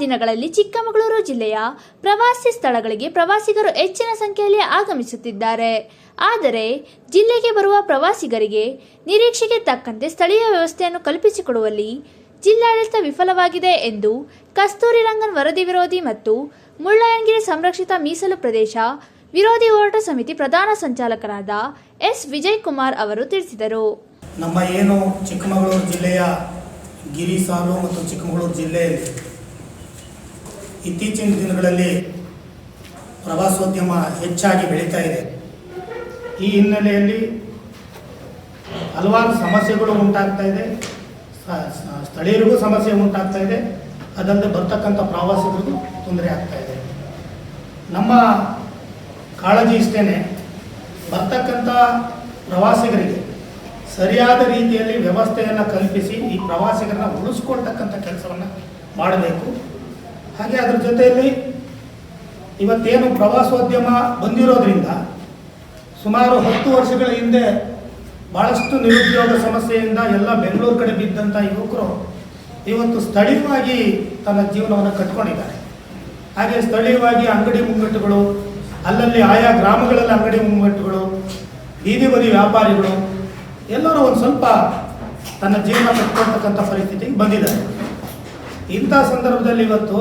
ದಿನಗಳಲ್ಲಿ ಚಿಕ್ಕಮಗಳೂರು ಜಿಲ್ಲೆಯ ಪ್ರವಾಸಿ ಸ್ಥಳಗಳಿಗೆ ಪ್ರವಾಸಿಗರು ಹೆಚ್ಚಿನ ಸಂಖ್ಯೆಯಲ್ಲಿ ಆಗಮಿಸುತ್ತಿದ್ದಾರೆ. ಆದರೆ, ಜಿಲ್ಲೆಗೆ ಬರುವ ಪ್ರವಾಸಿಗರಿಗೆ ನಿರೀಕ್ಷೆಗೆ ತಕ್ಕಂತೆ ಸ್ಥಳೀಯ ವ್ಯವಸ್ಥೆಯನ್ನು ಕಲ್ಪಿಸಿಕೊಡುವಲ್ಲಿ ಜಿಲ್ಲಾಡಳಿತ ವಿಫಲವಾಗಿದೆ ಎಂದು ಕಸ್ತೂರಿ ರಂಗನ್ ವರದಿ ವಿರೋಧಿ ಮತ್ತು ಮುಳ್ಳಯ್ಯನಗಿರಿ ಸಂರಕ್ಷಿತ ಮೀಸಲು ಪ್ರದೇಶ ವಿರೋಧಿ ಹೋರಾಟ ಸಮಿತಿ ಪ್ರಧಾನ ಸಂಚಾಲಕರಾದ ಎಸ್. ವಿಜಯ್ ಕುಮಾರ್ ಅವರು ತಿಳಿಸಿದರು. ನಮ್ಮ ಏನು ಚಿಕ್ಕಮಗಳೂರು ಜಿಲ್ಲೆಯ ಗಿರಿಸಾಲು ಮತ್ತು ಚಿಕ್ಕಮಗಳೂರು ಜಿಲ್ಲೆಯಲ್ಲಿ ಇತ್ತೀಚಿನ ದಿನಗಳಲ್ಲಿ ಪ್ರವಾಸೋದ್ಯಮ ಹೆಚ್ಚಾಗಿ ಬೆಳೀತಾ ಇದೆ. ಈ ಹಿನ್ನೆಲೆಯಲ್ಲಿ ಹಲವಾರು ಸಮಸ್ಯೆಗಳು ಉಂಟಾಗ್ತಾ ಇದೆ. ಸ್ಥಳೀಯರಿಗೂ ಸಮಸ್ಯೆ ಉಂಟಾಗ್ತಾ ಇದೆ. ಅದಲ್ಲದೆ ಬರ್ತಕ್ಕಂಥ ಪ್ರವಾಸಿಗರಿಗೂ ತೊಂದರೆ ಆಗ್ತಾ ಇದೆ. ನಮ್ಮ ಕಾಳಜಿ ಇಷ್ಟೇ ಬರ್ತಕ್ಕಂಥ ಪ್ರವಾಸಿಗರಿಗೆ ಸರಿಯಾದ ರೀತಿಯಲ್ಲಿ ವ್ಯವಸ್ಥೆಯನ್ನು ಕಲ್ಪಿಸಿ ಈ ಪ್ರವಾಸಿಗರನ್ನ ಉಳಿಸ್ಕೊಳ್ತಕ್ಕಂಥ ಕೆಲಸವನ್ನು ಮಾಡಬೇಕು. ಹಾಗೆ ಅದ್ರ ಜೊತೆಯಲ್ಲಿ ಇವತ್ತೇನು ಪ್ರವಾಸೋದ್ಯಮ ಬಂದಿರೋದ್ರಿಂದ ಸುಮಾರು ಹತ್ತು ವರ್ಷಗಳ ಹಿಂದೆ ಭಾಳಷ್ಟು ನಿರುದ್ಯೋಗ ಸಮಸ್ಯೆಯಿಂದ ಎಲ್ಲ ಬೆಂಗಳೂರು ಕಡೆ ಬಿದ್ದಂಥ ಯುವಕರು ಇವತ್ತು ಸ್ಥಳೀಯವಾಗಿ ತನ್ನ ಜೀವನವನ್ನು ಕಟ್ಕೊಂಡಿದ್ದಾರೆ. ಹಾಗೆ ಸ್ಥಳೀಯವಾಗಿ ಅಂಗಡಿ ಮುಂಗಟ್ಟುಗಳು, ಅಲ್ಲಲ್ಲಿ ಆಯಾ ಗ್ರಾಮಗಳಲ್ಲಿ ಅಂಗಡಿ ಮುಂಗಟ್ಟುಗಳು, ಬೀದಿ ಬದಿ ವ್ಯಾಪಾರಿಗಳು, ಎಲ್ಲರೂ ಒಂದು ಸ್ವಲ್ಪ ತನ್ನ ಜೀವನ ಕಟ್ಕೊಳ್ತಕ್ಕಂಥ ಪರಿಸ್ಥಿತಿಗೆ ಬಂದಿದ್ದಾರೆ. ಇಂಥ ಸಂದರ್ಭದಲ್ಲಿ ಇವತ್ತು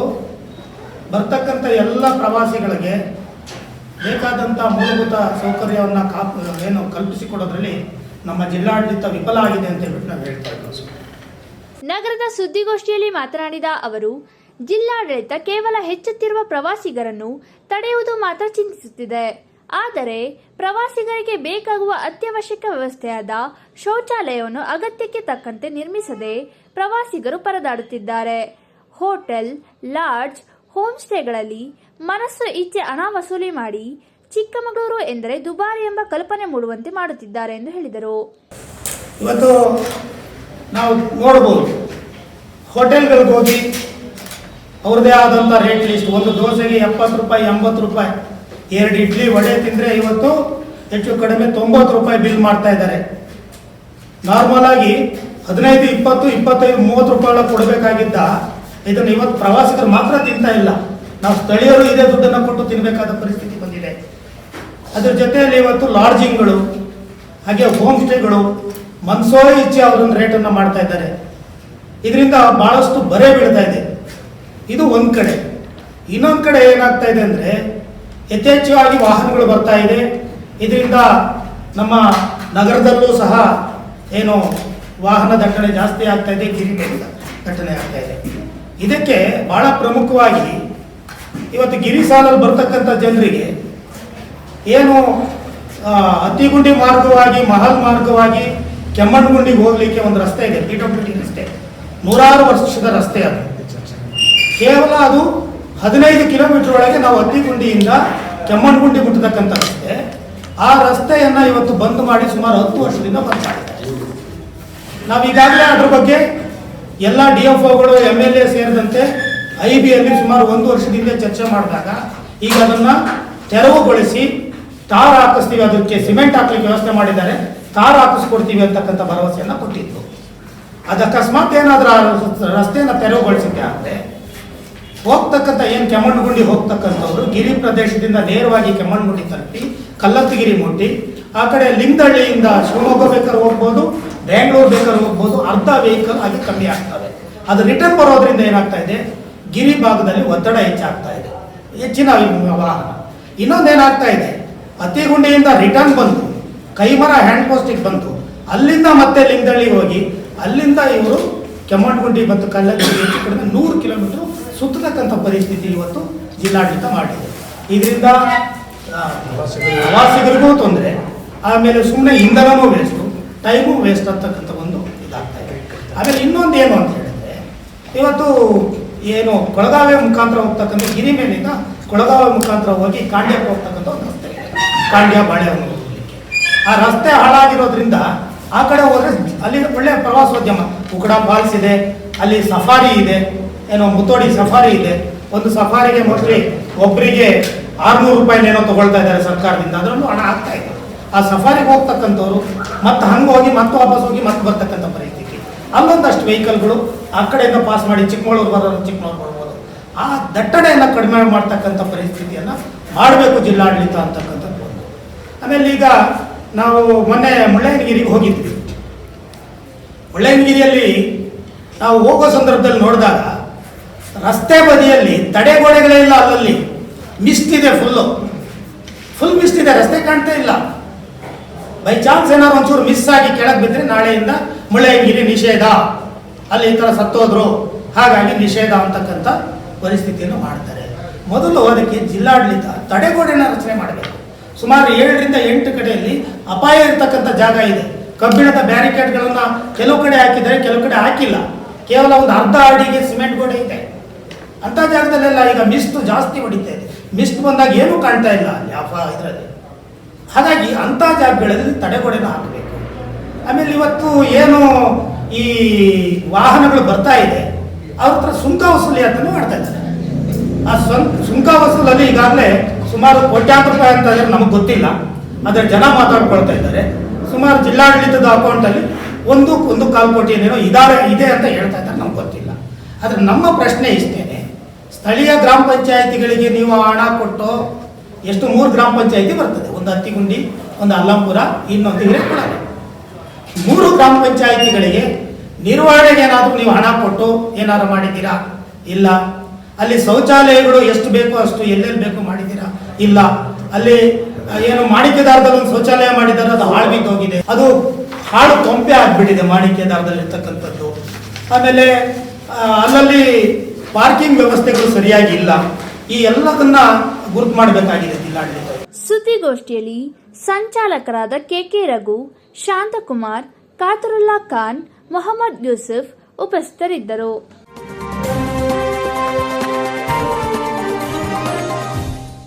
ಬರ್ತಕ್ಕಂಥ ಎಲ್ಲ ಪ್ರವಾಸಿಗಳಿಗೆ ಬೇಕಾದಂಥ ಮೂಲಭೂತ ಸೌಕರ್ಯವನ್ನು ಕಾಪ್, ಏನು ಕಲ್ಪಿಸಿಕೊಡೋದ್ರಲ್ಲಿ ನಮ್ಮ ಜಿಲ್ಲಾಡಳಿತ ವಿಫಲ ಆಗಿದೆ ಅಂತ ಹೇಳ್ಬಿಟ್ಟು ನಾವು ಹೇಳ್ತಾ ಇದ್ದೀವಿ ನಗರದ ಸುದ್ದಿಗೋಷ್ಠಿಯಲ್ಲಿ ಮಾತನಾಡಿದ ಅವರು, ಜಿಲ್ಲಾಡಳಿತ ಕೇವಲ ಹೆಚ್ಚುತ್ತಿರುವ ಪ್ರವಾಸಿಗರನ್ನು ತಡೆಯುವುದು ಮಾತ್ರ ಚಿಂತಿಸುತ್ತಿದೆ. ಆದರೆ ಪ್ರವಾಸಿಗರಿಗೆ ಬೇಕಾಗುವ ಅತ್ಯವಶ್ಯಕ ವ್ಯವಸ್ಥೆಯಾದ ಶೌಚಾಲಯವನ್ನು ಅಗತ್ಯಕ್ಕೆ ತಕ್ಕಂತೆ ನಿರ್ಮಿಸದೆ ಪ್ರವಾಸಿಗರು ಪರದಾಡುತ್ತಿದ್ದಾರೆ. ಹೋಟೆಲ್, ಲಾಡ್ಜ್ ಹೋಮ್ ಸ್ಟೇಗಳಲ್ಲಿ ಮನಸ್ಸು ಇಚ್ಛೆ ಹಣ ವಸೂಲಿ ಮಾಡಿ ಚಿಕ್ಕಮಗಳೂರು ಎಂದರೆ ದುಬಾರಿ ಎಂಬ ಕಲ್ಪನೆ ಮೂಡುವಂತೆ ಮಾಡುತ್ತಿದ್ದಾರೆ ಎಂದು ಹೇಳಿದರು. ಇವತ್ತು ನಾವು ನೋಡಬಹುದು. ಹೋಟೆಲ್ಗಳಿಗೆ ಹೋಗಿ ಅವ್ರದೇ ಆದಂಥ ರೇಟ್ ಲಿಸ್ಟ್ ಒಂದು ದೋಸೆಗೆ ಎಪ್ಪತ್ತು ರೂಪಾಯಿ, ಎಂಬತ್ತು ರೂಪಾಯಿ. ಎರಡು ಇಡ್ಲಿ, ವಡೆ ತಿಂದರೆ ಇವತ್ತು ಹೆಚ್ಚು ಕಡಿಮೆ ತೊಂಬತ್ತು ರೂಪಾಯಿ ಬಿಲ್ ಮಾಡ್ತಾ ಇದ್ದಾರೆ. ನಾರ್ಮಲ್ ಆಗಿ ಹದಿನೈದು, ಇಪ್ಪತ್ತು, ಇಪ್ಪತ್ತೈದು, ಮೂವತ್ತು ರೂಪಾಯಿ ಕೊಡಬೇಕಾಗಿದ್ದ ಇದನ್ನು ಇವತ್ತು ಪ್ರವಾಸಿಗರು ಮಾತ್ರ ತಿಂತಾ ಇಲ್ಲ. ನಾವು ಸ್ಥಳೀಯರು ಇದೇ ದುಡ್ಡನ್ನು ಕೊಟ್ಟು ತಿನ್ನಬೇಕಾದ ಪರಿಸ್ಥಿತಿ ಬಂದಿದೆ. ಅದ್ರ ಜೊತೆಯಲ್ಲಿ ಇವತ್ತು ಲಾಡ್ಜಿಂಗ್ಗಳು, ಹಾಗೆ ಹೋಮ್ ಸ್ಟೇಗಳು ಮನ್ಸೋ ಇಚ್ಛೆ ಅವರೊಂದು ರೇಟನ್ನು ಮಾಡ್ತಾ ಇದ್ದಾರೆ. ಇದರಿಂದ ಬಹಳಷ್ಟು ಬರೆ ಬೀಳ್ತಾ ಇದೆ. ಇದು ಒಂದು ಕಡೆ. ಇನ್ನೊಂದು ಕಡೆ ಏನಾಗ್ತಾ ಇದೆ ಅಂದರೆ, ಯಥೇಚ್ಛವಾಗಿ ವಾಹನಗಳು ಬರ್ತಾ ಇದೆ. ಇದರಿಂದ ನಮ್ಮ ನಗರದಲ್ಲೂ ಸಹ ಏನು ವಾಹನ ದಟ್ಟಣೆ ಜಾಸ್ತಿ ಆಗ್ತಾ ಇದೆ ಗಿರಿಬೇಡ ದಟ್ಟಣೆ ಆಗ್ತಾ ಇದೆ. ಇದಕ್ಕೆ ಬಹಳ ಪ್ರಮುಖವಾಗಿ ಇವತ್ತು ಗಿರಿ ಸಾಲಲ್ಲಿ ಬರ್ತಕ್ಕಂಥ ಜನರಿಗೆ ಏನು ಅತ್ತಿಗುಂಡಿ ಮಾರ್ಗವಾಗಿ, ಮಹಲ್ ಮಾರ್ಗವಾಗಿ ಕೆಮ್ಮಣ್ಣಗುಂಡಿಗೆ ಹೋಗ್ಲಿಕ್ಕೆ ಒಂದು ರಸ್ತೆ ಇದೆ ಪಿ ಡಬ್ಲ್ಯೂ ಟಿ ರಸ್ತೆ. ನೂರಾರು ವರ್ಷದ ರಸ್ತೆ ಅದು. ಕೇವಲ ಅದು ಹದಿನೈದು ಕಿಲೋಮೀಟರ್ ಒಳಗೆ ನಾವು ಅತ್ತಿಗುಂಡಿಯಿಂದ ಕೆಮ್ಮಣ್ಣಗುಂಡಿ ಮುಟ್ಟತಕ್ಕಂಥ ರಸ್ತೆ. ಆ ರಸ್ತೆಯನ್ನ ಇವತ್ತು ಬಂದ್ ಮಾಡಿ ಸುಮಾರು ಹತ್ತು ವರ್ಷದಿಂದ ಬಂದ್ ಮಾಡಿದ್ದಾರೆ. ನಾವು ಈಗಾಗಲೇ ಅದ್ರ ಬಗ್ಗೆ ಎಲ್ಲ ಡಿ ಎಫ್ ಒಗಳು ಎಂ ಎಲ್ ಎ ಸೇರಿದಂತೆ ಐ ಬಿಯಲ್ಲಿ ಸುಮಾರು ಒಂದು ವರ್ಷದಿಂದ ಚರ್ಚೆ ಮಾಡಿದಾಗ ಈಗ ಅದನ್ನ ತೆರವುಗೊಳಿಸಿ ತಾರ್ ಹಾಕಿಸ್ತೀವಿ, ಅದಕ್ಕೆ ಸಿಮೆಂಟ್ ಹಾಕ್ಲಿಕ್ಕೆ ವ್ಯವಸ್ಥೆ ಮಾಡಿದ್ದಾರೆ, ತಾರ್ ಹಾಕಿಸ್ಕೊಡ್ತೀವಿ ಅಂತಕ್ಕಂಥ ಭರವಸೆಯನ್ನ ಕೊಟ್ಟಿದ್ದು ಅದಕ್ಕಸ್ಮಾತ್ ಏನಾದ್ರೂ ಆ ರಸ್ತೆಯನ್ನು ತೆರವುಗೊಳಿಸಿದ್ದೆ ಆದರೆ ಹೋಗ್ತಕ್ಕಂಥ ಏನು ಕೆಮ್ಮಣ್ಣುಗುಂಡಿ ಹೋಗ್ತಕ್ಕಂಥವ್ರು, ಗಿರಿ ಪ್ರದೇಶದಿಂದ ನೇರವಾಗಿ ಕೆಮ್ಮಣ್ಣುಗುಂಡಿ ತಲುಪಿ, ಕಲ್ಲತ್ತಗಿರಿ ಮುಟ್ಟಿ ಆ ಕಡೆ ಲಿಂಗದಳ್ಳಿಯಿಂದ ಶಿವಮೊಗ್ಗ ಬೇಕಾದ್ರೆ ಹೋಗ್ಬೋದು ಬೆಂಗಳೂರು ಬೇಕಾದ್ರೆ ಹೋಗ್ಬೋದು, ಅರ್ಧ ವೆಹಿಕಲ್ ಆಗಿ ಕಮ್ಮಿ ಆಗ್ತವೆ. ಅದು ರಿಟರ್ನ್ ಬರೋದ್ರಿಂದ ಏನಾಗ್ತಾ ಇದೆ? ಗಿರಿ ಭಾಗದಲ್ಲಿ ಒತ್ತಡ ಹೆಚ್ಚಾಗ್ತಾ ಇದೆ. ಹೆಚ್ಚಿನ ವಾಹನ ಇನ್ನೊಂದೇನಾಗ್ತಾ ಇದೆ? ಅತಿಗುಂಡಿಯಿಂದ ರಿಟರ್ನ್ ಬಂತು ಕೈಮರ ಹ್ಯಾಂಡ್ ಪೋಸ್ಟಿಗೆ ಬಂತು ಅಲ್ಲಿಂದ ಮತ್ತೆ ಲಿಂಗದಹಳ್ಳಿಗೆ ಹೋಗಿ, ಅಲ್ಲಿಂದ ಇವರು ಕೆಮ್ಮಣ್ಣಗುಂಡಿ ಮತ್ತು ಕಲ್ಲಗಿರಿ ಹೆಚ್ಚು ಕಡಿಮೆ ನೂರು ಕಿಲೋಮೀಟರ್ ಸುತ್ತತಕ್ಕಂಥ ಪರಿಸ್ಥಿತಿ ಇವತ್ತು ಜಿಲ್ಲಾಡಳಿತ ಮಾಡಿದೆ. ಇದರಿಂದ ಪ್ರವಾಸಿಗರಿಗೂ ತೊಂದರೆ. ಆಮೇಲೆ ಸುಮ್ಮನೆ ಇಂಧನವೂ ವೇಸ್ಟು ಟೈಮು ವೇಸ್ಟ್ ಅಂತಕ್ಕಂಥ ಒಂದು ಇದಾಗ್ತಾ ಇದೆ. ಆಮೇಲೆ ಇನ್ನೊಂದು ಏನು ಅಂತ ಹೇಳಿದ್ರೆ, ಇವತ್ತು ಏನು ಕೊಳಗಾವೆ ಮುಖಾಂತರ ಹೋಗ್ತಕ್ಕಂಥ ಗಿರಿ ಮೇಲಿಂದ ಕೊಳಗಾವೆ ಮುಖಾಂತರ ಹೋಗಿ ಕಾಂಡ್ಯಕ್ಕೆ ಹೋಗ್ತಕ್ಕಂಥ ಒಂದು ರಸ್ತೆ ಕಾಂಡ್ಯ ಬಾಳೆಹಣ್ಣು ಆ ರಸ್ತೆ ಹಾಳಾಗಿರೋದ್ರಿಂದ ಆ ಕಡೆ ಹೋದ್ರೆ ಅಲ್ಲಿ ಒಳ್ಳೆ ಪ್ರವಾಸೋದ್ಯಮ. ಉಕಡ ಫಾಲ್ಸ್ ಇದೆ, ಅಲ್ಲಿ ಸಫಾರಿ ಇದೆ, ಏನೋ ಮುತ್ತೋಡಿ ಸಫಾರಿ ಇದೆ. ಒಂದು ಸಫಾರಿಗೆ ಮೋಸ್ಟ್ಲಿ ಒಬ್ಬರಿಗೆ ಆರ್ನೂರು ರೂಪಾಯಿ ಏನೋ ತಗೊಳ್ತಾ ಇದ್ದಾರೆ ಸರ್ಕಾರದಿಂದ. ಅದರಲ್ಲೂ ಹಣ ಆಗ್ತಾ ಇದೆ. ಆ ಸಫಾರಿಗೆ ಹೋಗ್ತಕ್ಕಂಥವ್ರು, ಮತ್ತೆ ಹಂಗೆ ಹೋಗಿ ಮತ್ತೆ ವಾಪಸ್ ಹೋಗಿ ಮತ್ತೆ ಬರ್ತಕ್ಕಂಥ ಪರಿಸ್ಥಿತಿ. ಅಲ್ಲೊಂದಷ್ಟು ವೆಹಿಕಲ್ಗಳು ಆ ಕಡೆಯಿಂದ ಪಾಸ್ ಮಾಡಿ ಚಿಕ್ಕಮಗಳೂರು ಬರೋರು ಚಿಕ್ಕಮಗಳೂರು ಬರ್ಬೋದು ಆ ದಟ್ಟಣೆಯನ್ನು ಕಡಿಮೆ ಮಾಡ್ತಕ್ಕಂಥ ಪರಿಸ್ಥಿತಿಯನ್ನು ಮಾಡಬೇಕು ಜಿಲ್ಲಾಡಳಿತ ಅಂತಕ್ಕಂಥದ್ದು ಒಂದು. ಆಮೇಲೆ ಈಗ ನಾವು ಮೊನ್ನೆ ಮುಳ್ಳಯ್ಯನಗಿರಿಗೆ ಹೋಗಿದ್ವಿ. ಮುಳ್ಳಯ್ಯನಗಿರಿಯಲ್ಲಿ ನಾವು ಹೋಗೋ ಸಂದರ್ಭದಲ್ಲಿ ನೋಡಿದಾಗ ರಸ್ತೆ ಬದಿಯಲ್ಲಿ ತಡೆಗೋಡೆಗಳೇ ಇಲ್ಲ ಅಲ್ಲಲ್ಲಿ. ಮಿಸ್ಟ್ ಇದೆ ಫುಲ್ಲು ಫುಲ್ ಮಿಸ್ಟ್ ಇದೆ, ರಸ್ತೆ ಕಾಣ್ತಾ ಇಲ್ಲ. ಬೈ ಚಾನ್ಸ್ ಏನಾದ್ರು ಒಂಚೂರು ಮಿಸ್ ಆಗಿ ಕೆಳಗೆ ಬಿದ್ರೆ ನಾಳೆಯಿಂದ ಮುಳ್ಳಯ್ಯನಗಿರಿ ನಿಷೇಧ. ಅಲ್ಲಿ ಈ ಥರ ಸತ್ತೋದ್ರು. ಹಾಗಾಗಿ ನಿಷೇಧ ಅಂತಕ್ಕಂಥ ಪರಿಸ್ಥಿತಿಯನ್ನು ಮಾಡ್ತಾರೆ. ಮೊದಲು ಅದಕ್ಕೆ ಜಿಲ್ಲಾಡಳಿತ ತಡೆಗೋಡೆನ ರಚನೆ ಮಾಡಬೇಕು. ಸುಮಾರು ಏಳರಿಂದ ಎಂಟು ಕಡೆಯಲ್ಲಿ ಅಪಾಯ ಇರತಕ್ಕಂಥ ಜಾಗ ಇದೆ. ಕಬ್ಬಿಣದ ಬ್ಯಾರಿಕೇಡ್ಗಳನ್ನು ಕೆಲವು ಕಡೆ ಹಾಕಿದರೆ ಕೆಲವು ಕಡೆ ಹಾಕಿಲ್ಲ. ಕೇವಲ ಒಂದು ಅರ್ಧ ಅಡಿಗೆ ಸಿಮೆಂಟ್ ಗೋಡೆ ಇದೆ. ಅಂಥ ಜಾಗದಲ್ಲೆಲ್ಲ ಈಗ ಮಿಸ್ಟ್ ಜಾಸ್ತಿ ಹೊಡಿತಾ ಇದೆ. ಮಿಸ್ಟ್ ಬಂದಾಗ ಏನೂ ಕಾಣ್ತಾ ಇಲ್ಲ. ಯಾವ ಇದರಲ್ಲಿ? ಹಾಗಾಗಿ ಅಂಥ ಜಾಗಗಳಲ್ಲಿ ತಡೆಗೋಡೆನ ಹಾಕಬೇಕು. ಆಮೇಲೆ ಇವತ್ತು ಏನು ಈ ವಾಹನಗಳು ಬರ್ತಾ ಇದೆ, ಅವ್ರ ಹತ್ರ ಸುಂಕ ವಸೂಲಿ ಅಂತಲೂ ಮಾಡ್ತಾ ಇದ್ದಾರೆ. ಆ ಸುಂಕ ವಸೂಲಲ್ಲಿ ಈಗಾಗಲೇ ಸುಮಾರು ಕೋಟ್ಯಾಂತರ ರೂಪಾಯಿ ಅಂತ ಇದ್ರೆ ನಮಗೆ ಗೊತ್ತಿಲ್ಲ, ಆದರೆ ಜನ ಮಾತಾಡ್ಕೊಳ್ತಾ ಇದ್ದಾರೆ. ಸುಮಾರು ಜಿಲ್ಲಾಡಳಿತದ ಅಕೌಂಟಲ್ಲಿ ಒಂದು ಒಂದು ಕಾಲು ಕೋಟಿ ಏನೇನೋ ಇದಾರೆ ಇದೆ ಅಂತ ಹೇಳ್ತಾ ಇದ್ದಾರೆ, ನಮ್ಗೆ ಗೊತ್ತಿಲ್ಲ. ಆದರೆ ನಮ್ಮ ಪ್ರಶ್ನೆ ಇಷ್ಟೇನೆ, ಸ್ಥಳೀಯ ಗ್ರಾಮ ಪಂಚಾಯಿತಿಗಳಿಗೆ ನೀವು ಹಣ ಕೊಟ್ಟು ಎಷ್ಟು ಮೂರು ಗ್ರಾಮ ಪಂಚಾಯಿತಿ ಬರ್ತದೆ. ಒಂದು ಹತ್ತಿಗುಂಡಿ, ಒಂದು ಅಲ್ಲಂಪುರ, ಇನ್ನೊಂದು ಹಿರೇಕೊಳ. ಮೂರು ಗ್ರಾಮ ಪಂಚಾಯಿತಿಗಳಿಗೆ ನಿರ್ವಹಣೆಗೆ ಏನಾದರೂ ನೀವು ಹಣ ಕೊಟ್ಟು ಏನಾದ್ರು ಮಾಡಿದ್ದೀರಾ? ಇಲ್ಲ. ಅಲ್ಲಿ ಶೌಚಾಲಯಗಳು ಎಷ್ಟು ಬೇಕೋ ಅಷ್ಟು ಎಲ್ಲೆಲ್ಲಿ ಬೇಕೋ ಮಾಡಿದ್ದೀರಾ? ಇಲ್ಲ. ಅಲ್ಲಿ ಏನು ಮಾಣಿಕ್ಯದಾರದಲ್ಲಿ ಒಂದು ಶೌಚಾಲಯ ಮಾಡಿದ್ದಾರೆ, ಅದು ಹಾಳು ಬಿದ್ದೋಗಿದೆ. ಅದು ಹಾಳು ತೊಂಪೆ ಆಗ್ಬಿಟ್ಟಿದೆ ಮಾಣಿಕ್ಯದಾರದಲ್ಲಿ ಇರ್ತಕ್ಕಂಥದ್ದು ಆಮೇಲೆ ಅಲ್ಲಲ್ಲಿ ಪಾರ್ಕಿಂಗ್ ವ್ಯವಸ್ಥೆಗಳು ಸರಿಯಾಗಿ ಇಲ್ಲ. ಈ ಎಲ್ಲದನ್ನ ಗುರುತು ಮಾಡಬೇಕಾಗಿದೆ ಜಿಲ್ಲಾಡಳಿತ. ಸುದ್ದಿಗೋಷ್ಠಿಯಲ್ಲಿ ಸಂಚಾಲಕರಾದ ಕೆಕೆ ರಘು ಶಾಂತಕುಮಾರ್ ಕಾತರುಲ್ಲಾ ಖಾನ್ ಮೊಹಮ್ಮದ್ ಯೂಸುಫ್ ಉಪಸ್ಥಿತರಿದ್ದರು.